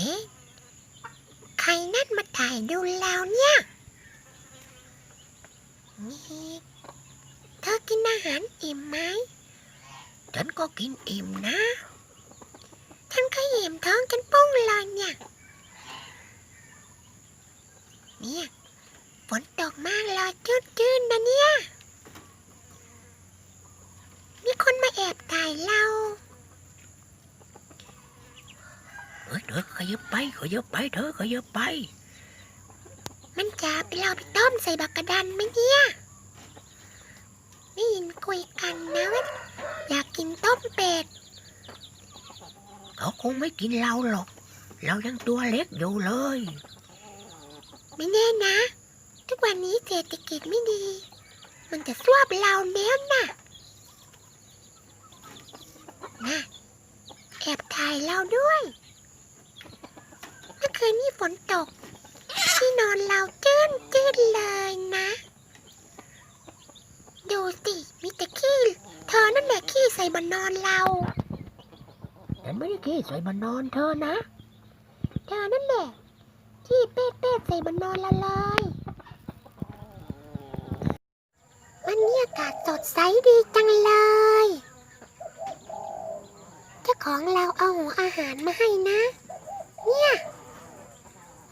อ๊ะ ใครนั่นมาถ่ายดูแล้วเนี่ย นี่ เธอกินอาหารอิ่มไหม ฉันก็กินอิ่มนะ ฉันก็อิ่มท้องฉันปุ้งเลยเนี่ย เนี่ยฝนตกมากเลยจืดๆนะเนี่ย มีคนมาแอบถ่ายเรา เฮ้ยเธอขยับไปขยับไปเธอขยับไป มันจะไปเราไปต้มใส่บักกระดันไหมเนี่ย ได้ยินคุยกันนะว่าอยากกินต้มเป็ด เขาคงไม่กินเราหรอก เรายังตัวเล็กอยู่เลย ไม่แน่นะ ทุกวันนี้เศรษฐกิจไม่ดี มันจะสวบเราแล้วนะนะแอบถ่ายเราด้วยเมื่อ คืนนี้ฝนตก ที่นอนเราจื้นจื้นเลยนะ ดูสิมีแต่ขี้ เธอนั่นแหละขี้ใส่บนนอนเราฉันไม่ได้ขี้ใส่มานอนเธอนะ เธอนั่นแหละขี้เป็ดเป็ดใส่บนนอนเราเลยวันนี้อากาศสดใสดีจังเลย เจ้าของเราเอาหัวอาหารมาให้นะ เนี่ย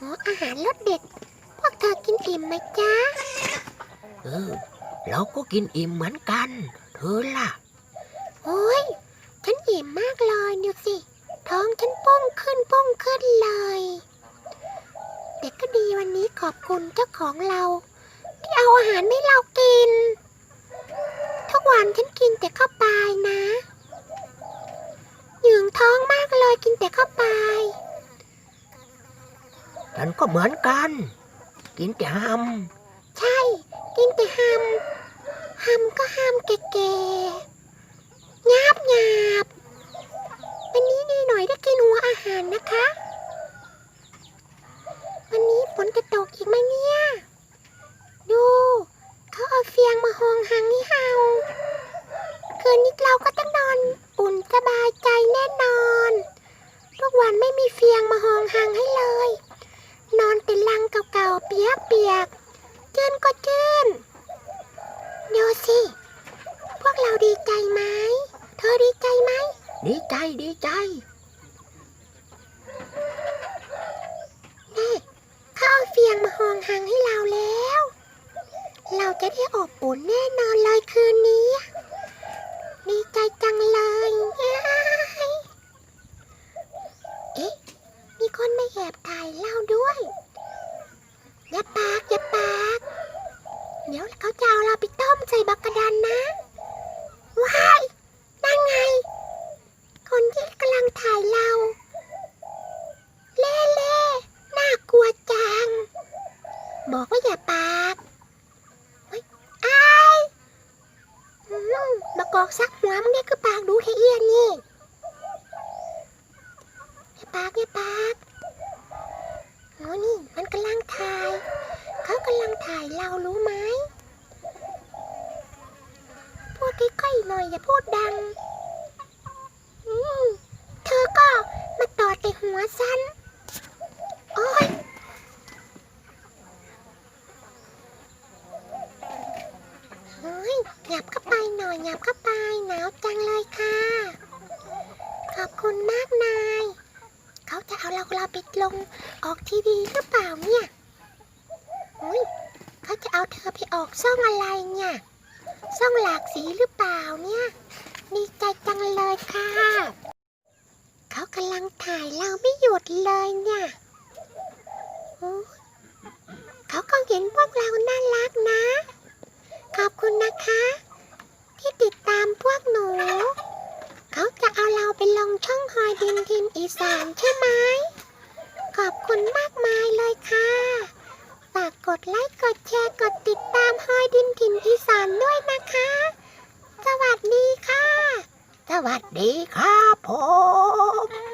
หัวอาหารรสเด็ด พวกเธอกินอิ่มไหมจ๊ะ เออ เราก็กินอิ่มเหมือนกัน เธอล่ะ โอ้ย ฉันอิ่มมากเลยดูสิ ท้องฉันป้องขึ้นป้องขึ้นเลยแต่ก็ดีวันนี้ขอบคุณเจ้าของเรา ที่เอาอาหารให้เรากิน ทุกวันฉันกินแต่ข้าวปลายนะหยืงท้องมากเลยกินแต่ข้าวปลาย ฉันก็เหมือนกัน กินแต่หใช่ กินแต่ฮัมฮัมก็ฮัมแก่ๆงาบงาบวันนี้ดีหน่อยได้กินหัวอาหารนะคะ วันนี้ฝนจะตกอีกไหมเนี่ย ดู เขาเอาเฟียงมาหองหังให้เฮาคืนนี้เราก็ต้องนอนอุ่นสบายใจแน่นอน ทุกวันไม่มีเฟียงมาหองหังให้เลย นอนเป็นลังเก่าๆเปียกๆ จื้นก็จื้นดูสิ พวกเราดีใจ ไหม เธอดีใจไหม ดีใจดีใจนี่เขาเอาเฟียงมาหองหังให้เราแล้ว เราจะได้อบอุ่นแน่นอนเลยคืนนี้ ดีใจจังเลยเย้ยเอ๊ะ มีคนมาแอบถ่ายเราด้วย อย่าปากอย่าปาก เดี๋ยวเขาจะเอาเราไปต้มใส่บักกระดานนะ ว้ายนั่นไง คนที่กำลังถ่ายเรา เล่เล่น่ากลัวจัง บอกว่าอย่าปากเฮ้ยอายอืมมากอกซักหัวมึงเนี่ยคือปากดูเทเอียนนี่อย่าปากอย่าปากโอ้นี่มันกำลังถ่าย เขากำลังถ่ายเรารู้ไหม พูดใกล้ๆ หน่อยอย่าพูดดัง อืมเธอก็มาตอแต่หัวฉัน โอ๊ยเฮ้ยหยับเข้าไปหน่อยหยับเข้าไปหนาวจังเลยค่ะ ขอบคุณมากนาย เขาจะเอาเราเราไปลงออกทีวีหรือเปล่าเนี่ยอุ้ยเขาจะเอาเธอไปออกช่องอะไรเนี่ย ช่องหลากสีหรือเปล่าเนี่ย ดีใจจังเลยค่ะ เขากำลังถ่ายเราไม่หยุดเลยเนี่ยเขาก็เห็นพวกเราน่ารักนะ ขอบคุณนะคะ ที่ติดตามพวกหนู เขาจะเอาเราไปลงช่องหอยดินทินอีสานใช่ไหมขอบคุณมากมายเลยค่ะ ฝากกดไลค์ กดแชร์ กด อยดินทินอีสานด้วยนะคะ สวัสดีค่ะ สวัสดีครับผม